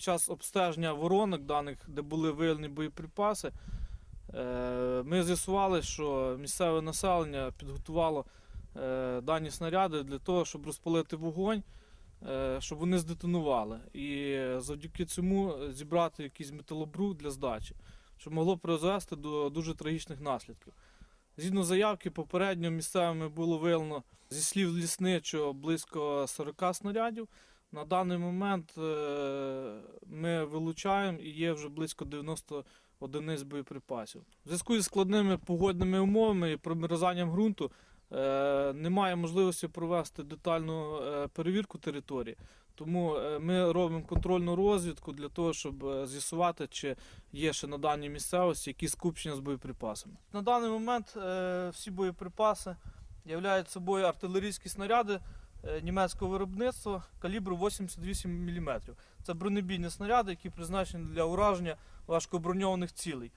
під час обстеження воронок даних, де були виявлені боєприпаси, е, ми з'ясували, що місцеве населення підготувало е, дані снаряди для того, щоб розпалити вогонь, е, щоб вони здетонували. І завдяки цьому зібрати якийсь металобрух для здачі, що могло призвести до дуже трагічних наслідків. Згідно заявки, попередньо місцевими було виявлено зі слів лісничого близько 40 снарядів. На даний момент е, ми вилучаємо і є вже близько 90 одиниць боєприпасів. В зв'язку із складними погодними умовами і промерзанням ґрунту е, немає можливості провести детальну е, перевірку території. Тому ми робимо контрольну розвідку для того, щоб з'ясувати, чи є ще на даній місцевості якісь скупчення з боєприпасами. На даний момент всі боєприпаси являють собою артилерійські снаряди німецького виробництва калібру 88 мм. Це бронебійні снаряди, які призначені для ураження важкоброньованих цілей.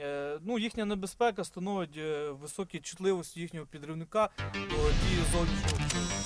Е, Ну, їхня небезпека становить е, високі чутливості їхнього підривника до дії зовнішнього.